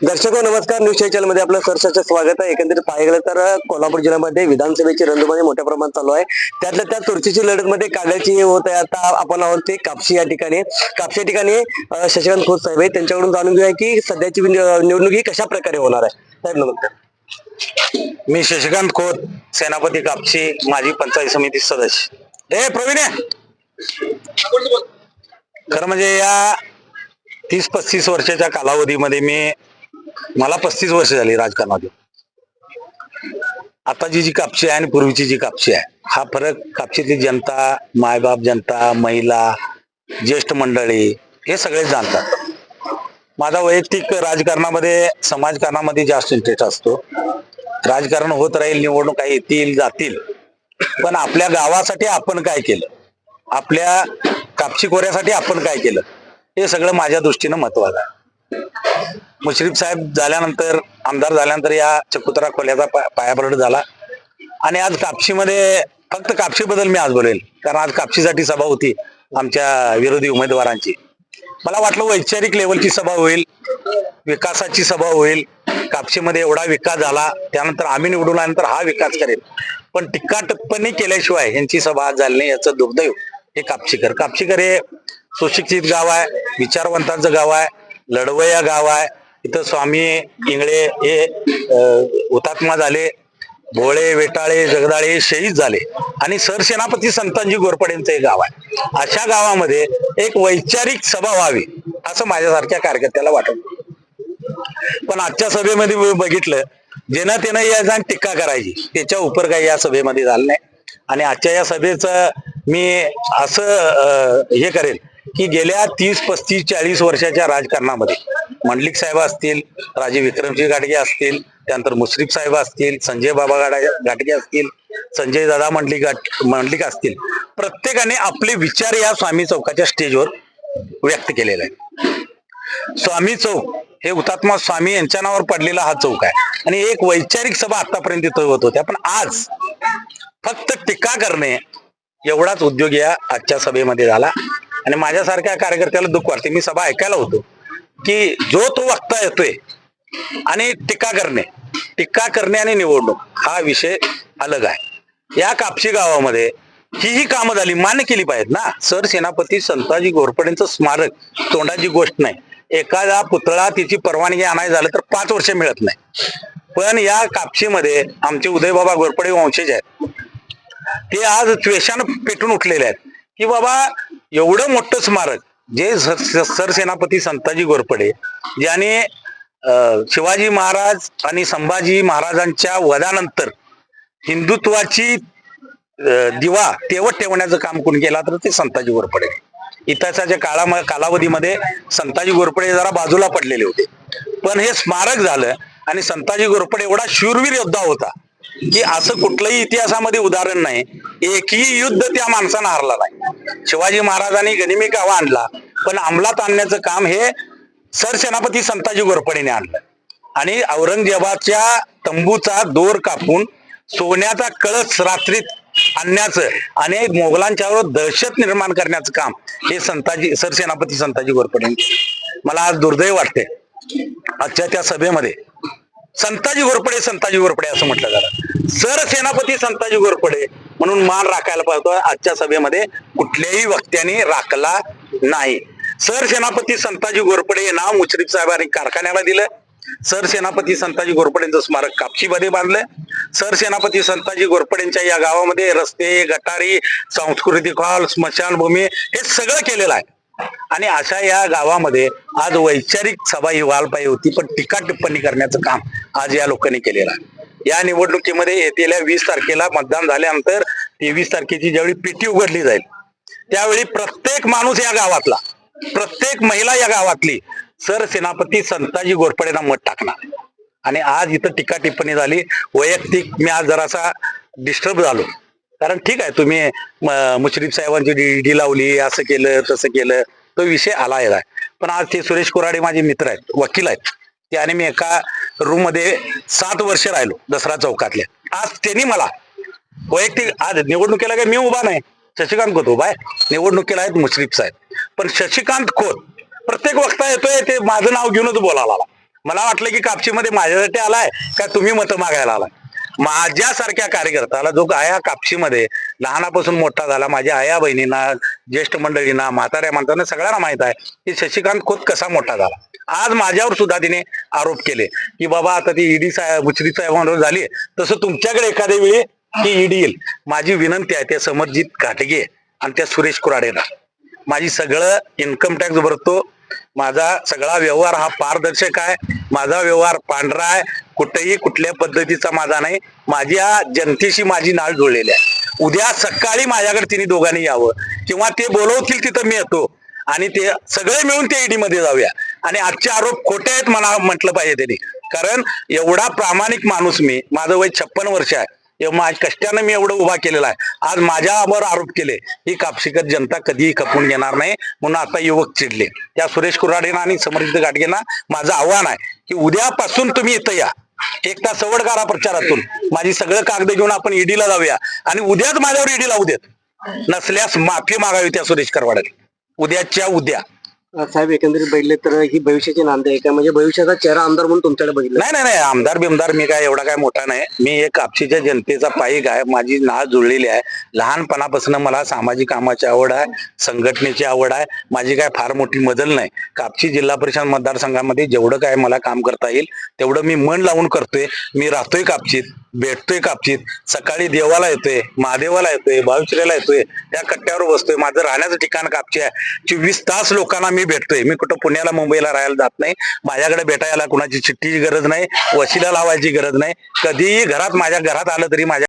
दर्शक हो, नमस्कार. न्यूज चॅनलमध्ये आपलं सरसचं स्वागत आहे. एकंदरीत पाहायला गेलं तर कोल्हापूर जिल्ह्यामध्ये विधानसभेची रणधुमाळी मोठ्या प्रमाणात चालू आहे. त्यातल्या त्या चुरशीची लढत मध्ये काढल्याची हे होत आहे. आता आपण आहोत ते कापशी या ठिकाणी. कापशी या ठिकाणी शशिकांत खोत साहेब आहे त्यांच्याकडून जाणून घेऊया की सध्याची निवडणूक ही कशा प्रकारे होणार आहे. साहेब नमस्कार. मी शशिकांत खोत सेनापती कापशी माजी पंचायत समिती सदस्य. ए प्रवीण. खरं म्हणजे या तीस पस्तीस वर्षाच्या कालावधीमध्ये मी मला पस्तीस वर्ष झाली राजकारणामध्ये आताची जी कापशी आहे आणि पूर्वीची जी कापशी आहे हा फरक कापशीतली जनता मायबाप जनता महिला ज्येष्ठ मंडळी हे सगळे जाणतात. माझा वैयक्तिक राजकारणामध्ये समाजकारणामध्ये जास्त इंटरेस्ट असतो. राजकारण होत राहील निवडणुका येतील जातील. पण आपल्या गावासाठी आपण काय केलं? आपल्या कापशी खोऱ्यासाठी आपण काय केलं? हे सगळं माझ्या दृष्टीनं महत्वाचं आहे. मुश्रीफ साहेब झाल्यानंतर आमदार झाल्यानंतर या चकुत्रा खोल्याचा पा- पायापलट झाला. आणि आज कापशीमध्ये फक्त कापशी बद्दल मी आज बोलेल. कारण आज कापशीसाठी सभा होती आमच्या विरोधी उमेदवारांची. मला वाटलं वैचारिक लेवलची सभा होईल विकासाची सभा होईल कापशीमध्ये एवढा विकास झाला त्यानंतर आम्ही निवडून आल्यानंतर हा विकास करेल. पण टिक्का टिप्पणी केल्याशिवाय यांची सभा आज झाली नाही याचं दुर्दैव हे कापशीकर. कापशीकर हे सुशिक्षित गाव आहे विचारवंतांचं गाव आहे लढवया गाव आहे इथं स्वामी इंगळे हे हुतात्मा झाले भोळे वेटाळे जगदाळे हे शहीद झाले. आणि सरसेनापती संतांजी गोरपडेंचं हे गाव आहे. अशा गावामध्ये एक वैचारिक सभा व्हावी असं माझ्यासारख्या कार्यकर्त्याला वाटत. पण आजच्या सभेमध्ये मी बघितलं जेना त्यानं या जाण टीका करायची. त्याच्या उपर काही या सभेमध्ये झालं नाही. आणि आजच्या या सभेचं मी असं हे करेल की गेल्या तीस पस्तीस चाळीस वर्षाच्या राजकारणामध्ये मंडलिक साहेब असतील राजे विक्रमसिंह घाटगे असतील त्यानंतर मुश्रीफ साहेब असतील संजय बाबा गाडा घाटगे असतील संजय दादा मंडलिक मंडलिक असतील. प्रत्येकाने आपले विचार या स्वामी चौकाच्या स्टेजवर व्यक्त केलेले आहेत. स्वामी चौक हे हुतात्मा स्वामी यांच्या नावावर पडलेला हा चौक आहे. आणि एक वैचारिक सभा आतापर्यंत तिथं होत होत्या. पण आज फक्त टीका करणे एवढाच उद्योग या आजच्या सभेमध्ये झाला. आणि माझ्यासारख्या कार्यकर्त्याला दुःख वाटते. मी सभा ऐकायला होतो. की जो तो वक्ता येतोय आणि टीका करणे टीका करणे आणि निवडणूक हा विषय अलग आहे. या कापशी गावामध्ये ही ही कामं झाली मान्य केली पाहिजेत ना. सर सेनापती संताजी घोरपडेंचं स्मारक तोंडाची गोष्ट नाही. एखादा पुतळा तिची परवानगी आणायला झालं तर पाच वर्ष मिळत नाही. पण या कापशीमध्ये आमचे उदयबाबा घोरपडे वंशज आहेत. ते आज त्वेषानं पेटून उठलेले आहेत. की बाबा एवढं मोठं स्मारक जे सर- सरसेनापती संताजी घोरपडे ज्याने शिवाजी महाराज आणि संभाजी महाराजांच्या वधानंतर हिंदुत्वाची दिवा तेवत ठेवण्याचं काम कोण केला तर ते संताजी गोरपडे. इतिहासाच्या काळा कालावधीमध्ये संताजी घोरपडे जरा बाजूला पडलेले होते. पण हे स्मारक झालं आणि संताजी घोरपडे एवढा शूरवीर योद्धा होता. की असं कुठलंही इतिहासामध्ये उदाहरण नाही. एकही युद्ध त्या माणसानं हारला नाही. शिवाजी महाराजांनी गनिमी कावा आणला पण अंमलात आणण्याचं काम हे सरसेनापती संताजी गोरपडेने आणलं. आणि औरंगजेबाच्या तंबूचा दोर कापून सोन्याचा कळस रात्रीत आणण्याचं आणि मोगलांच्यावर दहशत निर्माण करण्याचं काम हे संताजी सरसेनापती संताजी घोरपडे मला आज दुर्दैव वाटते आजच्या त्या सभेमध्ये संताजी घोरपडे संताजी घोरपडे असं म्हटलं जातं. सर सेनापती संताजी घोरपडे म्हणून मान राखायला पाहिजे आजच्या सभेमध्ये कुठल्याही वक्त्याने राखला नाही. सर सेनापती संताजी घोरपडे हे नाव मुश्रीफ साहेबांनी कारखान्याला दिलं. सर सेनापती संताजी घोरपडेंचं स्मारक कापशीमध्ये बांधलं. सर सेनापती संताजी घोरपडेंच्या या गावामध्ये रस्ते गटारी सांस्कृतिक हॉल स्मशानभूमी हे सगळं केलेलं आहे. आणि अशा या गावामध्ये आज वैचारिक सभा ही व्हायला पाहिजे होती पण टीका टिप्पणी करण्याचं काम आज या लोकांनी केलेला आहे. या निवडणुकीमध्ये येतेल्या वीस तारखेला मतदान झाल्यानंतर तेवीस तारखेची ज्यावेळी पेटी उघडली जाईल त्यावेळी प्रत्येक माणूस या गावातला प्रत्येक महिला या गावातली सर सेनापती संताजी गोरपडेना मत टाकणार आणि आज इथं टीका टिप्पणी झाली वैयक्तिक मी आज जरासा डिस्टर्ब झालो. कारण ठीक आहे तुम्ही मुश्रीफ साहेबांची डी लावली असं केलं तसं केलं तो विषय आला आहे. पण आज ते सुरेश कोराडे माझे मित्र आहेत वकील आहेत. त्याने आणि मी एका रूममध्ये सात वर्ष राहिलो दसरा चौकातल्या आज त्यांनी मला वैयक्तिक आज निवडणुकीला काय मी उभा नाही शशिकांत खोत उभा आहे. निवडणुकीला आहेत मुश्रीफ साहेब. पण शशिकांत खोत प्रत्येक वक्ता येतोय ते माझं नाव घेऊनच बोलायला आला. मला वाटलं की कापशीमध्ये माझ्यासाठी आलाय का तुम्ही मतं मागायला आलाय माझ्यासारख्या कार्यकर्त्याला जो आया कापशीमध्ये लहानापासून मोठा झाला माझ्या आया बहिणींना ज्येष्ठ मंडळींना म्हाताऱ्या माणसांना सगळ्यांना माहीत आहे की शशिकांत खोत कसा मोठा झाला. आज माझ्यावर सुद्धा तिने आरोप केले की बाबा आता ती ईडी साहेब मुचरी साहेबांवर झाली. तसं तुमच्याकडे एखाद्या वेळी ती ईडी येईल. माझी विनंती आहे त्या समरजित घाटगे आणि त्या सुरेश कुराडेला. माझी सगळं इन्कम टॅक्स भरतो माझा सगळा व्यवहार हा पारदर्शक आहे. माझा व्यवहार पांढरा आहे. कुठेही कुठल्या पद्धतीचा माझा नाही. माझ्या जनतेशी माझी नाळ जुळलेली आहे. उद्या सकाळी माझ्याकडे तिने दोघांनी यावं. किंवा ते बोलवतील तिथं मी येतो. आणि ते सगळे मिळून ते ईडी मध्ये जाऊया. आणि आजचे आरोप खोटे आहेत मला म्हटलं पाहिजे त्यांनी. कारण एवढा प्रामाणिक माणूस मी माझं वय छप्पन वर्ष आहे. माझ्या कष्टानं मी एवढं उभा केलेला आहे. आज माझ्यावर आरोप केले ही कापशीकर जनता कधीही खपून घेणार नाही म्हणून आता युवक चिडले. त्या सुरेश कुराडेना आणि समर्जित गाडगेंना माझं आव्हान आहे की उद्यापासून तुम्ही इथं या. एक तास सवड करा प्रचारातून माझी सगळं कागद घेऊन आपण ईडीला जाऊया आणि उद्याच माझ्यावर ईडी लावू देत. नसल्यास माफी मागावी त्या सुरेश करवाड्याने. उद्याच्या उद्या. साहेब एकंदरीत बघितले तर ही भविष्याची नांदी आहे का? म्हणजे भविष्याचा चेहरा आमदार म्हणून तुमच्याकडे बघितलं. नाही नाही नाही. आमदार बिमदार मी काय एवढा काय मोठा नाही. मी एक कापशीच्या जनतेचा पाईक आहे. माझी नाळ जुळलेली आहे. लहानपणापासून मला सामाजिक कामाची आवड आहे. संघटनेची आवड आहे. माझी काय फार मोठी मजल नाही. कापशी जिल्हा परिषद मतदारसंघामध्ये जेवढं काय मला काम करता येईल तेवढं मी मन लावून करतोय. मी राहतोय कापशीत. भेटतोय कापशीत. सकाळी देवाला येतोय महादेवाला येतोय भाविश्रीला येतोय. त्या कट्ट्यावर बसतोय. माझं राहण्याचं ठिकाण कापशी आहे. चोवीस तास लोकांना मी भेटतोय. मी कुठं पुण्याला मुंबईला राहायला जात नाही. माझ्याकडे भेटायला कुणाची चिठ्ठीची गरज नाही. वशिला लावायची गरज नाही. कधीही घरात माझ्या घरात आलं तरी माझ्या